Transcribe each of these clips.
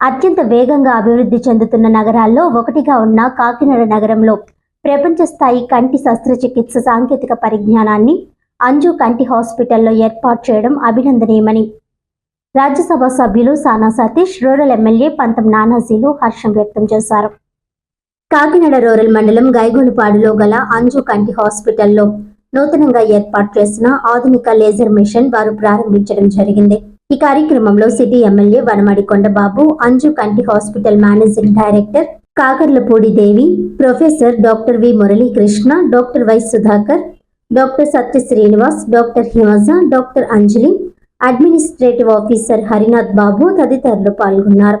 అత్యంత వేగంగా అభివృద్ధి చెందుతున్న నగరాల్లో ఒకటిగా ఉన్న కాకినాడ నగరంలో ప్రపంచ స్థాయి కంటి శస్త్రచికిత్స సాంకేతిక పరిజ్ఞానాన్ని అంజు కంటి హాస్పిటల్లో ఏర్పాటు చేయడం అభినందనీయమని. రాజ్యసభ సభ్యులు సానా సతీష్ రూరల్ ఎమ్మెల్యే పంతం నానాజీలు హర్షం వ్యక్తం చేశారు. కాకినాడ రూరల్ మండలం గైగోలుపాడులో గల అంజు కంటి హాస్పిటల్లో నూతనంగా ఏర్పాటు చేసిన ఆధునిక లేజర్ మిషన్ వారు ప్రారంభించడం జరిగింది. ఈ కార్యక్రమంలో సిటీ ఎమ్మెల్యే వనమడి కొండబాబు అంజు కంటి hospital managing director Kakarlapudi Devi professor doctor V Muralikrishna doctor Y Sudhakar doctor Satya Srinivas doctor Himaja doctor Anjali administrative officer Harinath Babu తదితరులు పాల్గొన్నారు.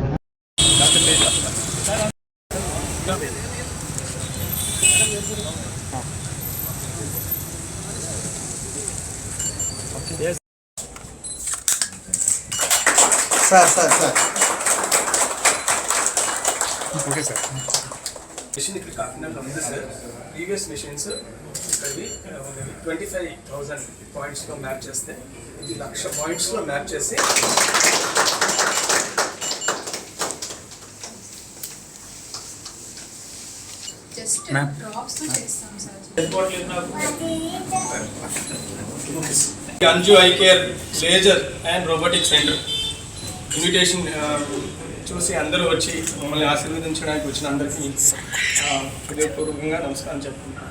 Sir sir okay sir. Machine ఇక్కడ కాకినాడలో ఉంది సార్. ప్రీవియస్ మిషన్స్ ఇక్కడివి twenty five thousand పాయింట్స్లో map చేస్తే ఇది లక్ష పాయింట్స్లో మ్యాప్ చేసి sir. Anju eye care laser and robotic centre invitation uh, చూసి అందరూ వచ్చి మమ్మల్ని ఆశీర్వదించడానికి వచ్చిన అందరికీ హృదయపూర్వకంగా నమస్కారం చెప్తున్నాను.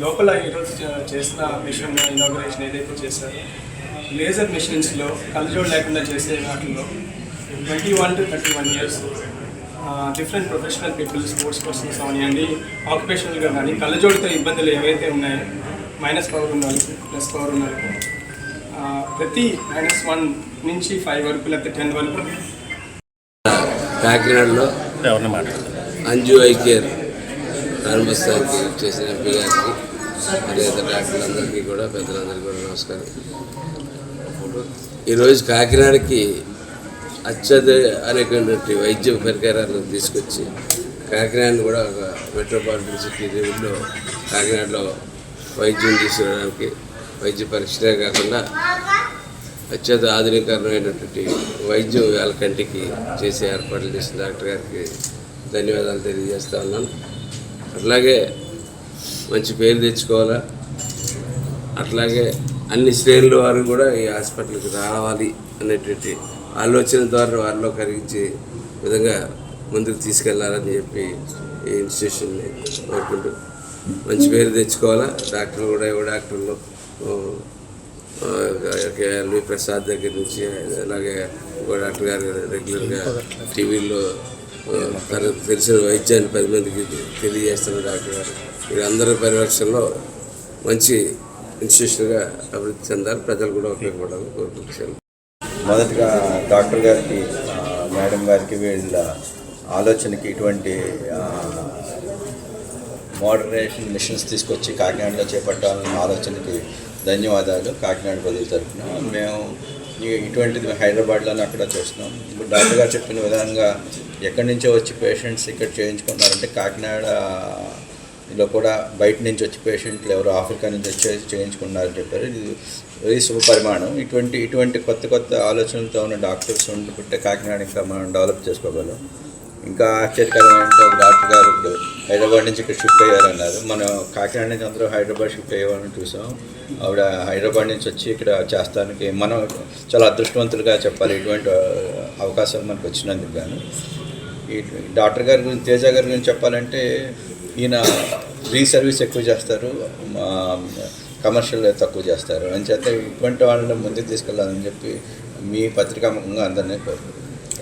లోపల ఈరోజు చేసిన మిషన్ ఇనాగ్రేషన్ ఏదైతే చేశారో లేజర్ మిషన్స్లో కలజోడు లేకుండా చేసే వాటిల్లో twenty one to thirty one years different professional people sports persons అవనివ్వండి ఆక్యుపేషనల్గా కానీ కళ్ళజోడితో ఇబ్బందులు ఏవైతే ఉన్నాయో మైనస్ పవర్ ఉన్న వాళ్ళకి ప్లస్ పవర్ ఉన్న వాళ్ళకి ప్రతి మైనస్ వన్ నుంచి ఫైవ్ వరకు లేకపోతే టెన్ వరకు. కాకినాడలో ఎవరిని మాట్లాడతారు? అంజు ఐ కేర్ ప్రారంభోత్సవానికి చేసిన ఎంపీ గారికి మరి ఇతర డాక్టర్లందరికీ కూడా పెద్దలందరికీ కూడా నమస్కారం. ఈరోజు కాకినాడకి అత్యధికమైనటువంటి వైద్య పరికరాలను తీసుకొచ్చి కాకినాడను కూడా ఒక మెట్రోపాలిటన్ సిటీ లెవెల్లో కాకినాడలో వైద్యం తీసుకురావడానికి వైద్య పరీక్షలే కాకుండా అత్యంత ఆధునికరమైనటువంటి వైద్యం వాళ్ళ కంటికి చేసే ఏర్పాట్లు చేసిన డాక్టర్ గారికి ధన్యవాదాలు తెలియజేస్తా ఉన్నాను. అట్లాగే మంచి పేరు తెచ్చుకోవాలా? అట్లాగే అన్ని శ్రేణుల వారు కూడా ఈ హాస్పిటల్కి రావాలి అనేటువంటి ఆలోచన ద్వారా వారిలో కలిగించే విధంగా ముందుకు తీసుకెళ్ళాలని చెప్పి ఈ ఇన్స్టిట్యూషన్ని కోరుకుంటూ మంచి పేరు తెచ్చుకోవాలా? డాక్టర్లు కూడా యువ డాక్టర్లు ఓ, ప్రసాద్ దగ్గర నుంచి అలాగే డాక్టర్ గారు రెగ్యులర్గా టీవీలో తనకు తెలిసిన వైద్యాన్ని పది మందికి తెలియజేస్తున్న డాక్టర్ గారు. వీరందరి పరిరక్షణలో మంచి ఇన్స్టిట్యూషన్గా అభివృద్ధి చెందాలి ప్రజలు కూడా ఉపయోగపడాలని కోరుకుంటున్నాను. మొదటగా డాక్టర్ గారికి మేడం గారికి వీళ్ళ ఆలోచనకి ఇటువంటి మోడరేషన్ మిషన్స్ తీసుకొచ్చి కాకినాడలో చేపట్టాలన్న ఆలోచనకి ధన్యవాదాలు. కాకినాడ ప్రజల తరఫున మేము ఈ- ఇటువంటిది హైదరాబాద్లోనే అక్కడ చూస్తున్నాం. ఇప్పుడు డాక్టర్ గారు చెప్పిన విధంగా ఎక్కడి నుంచో వచ్చి పేషెంట్స్ ఇక్కడ చేయించుకున్నారంటే కాకినాడ లో కూడా బయట నుంచి వచ్చి పేషెంట్లు ఎవరు ఆఫ్రికా నుంచి వచ్చి చేయించుకున్నారని చెప్పారు. ఇది వెరీ శుభ పరిమాణం. ఇటువంటి ఇటువంటి కొత్త కొత్త ఆలోచనలతో ఉన్న డాక్టర్స్ ఉంటుంటే కాకినాడ ఇంకా మనం డెవలప్ చేసుకోగలం. ఇంకా ఆశ్చర్యకరమైన డాక్టర్ గారు హైదరాబాద్ నుంచి ఇక్కడ షిఫ్ట్ అయ్యారన్నారు. మనం కాకినాడ నుంచి అందరూ హైదరాబాద్ షిఫ్ట్ అయ్యేవాళ్ళని చూసాం. ఆవిడ హైదరాబాద్ నుంచి వచ్చి ఇక్కడ చేస్తానికి మనం చాలా అదృష్టవంతులుగా చెప్పాలి. ఇటువంటి అవకాశాలు మనకు వచ్చినందుకు గాను. ఈ డాక్టర్ గారి గురించి తేజ గారి గురించి చెప్పాలంటే ఈయన రీ సర్వీస్ ఎక్కువ చేస్తారు. కమర్షియల్ తక్కువ చేస్తారు. అని చేత ఇటువంటి వాళ్ళని ముందుకు తీసుకెళ్ళాలని చెప్పి మీ పత్రికాముఖంగా అందరినీ కోరుకుంటున్నాను.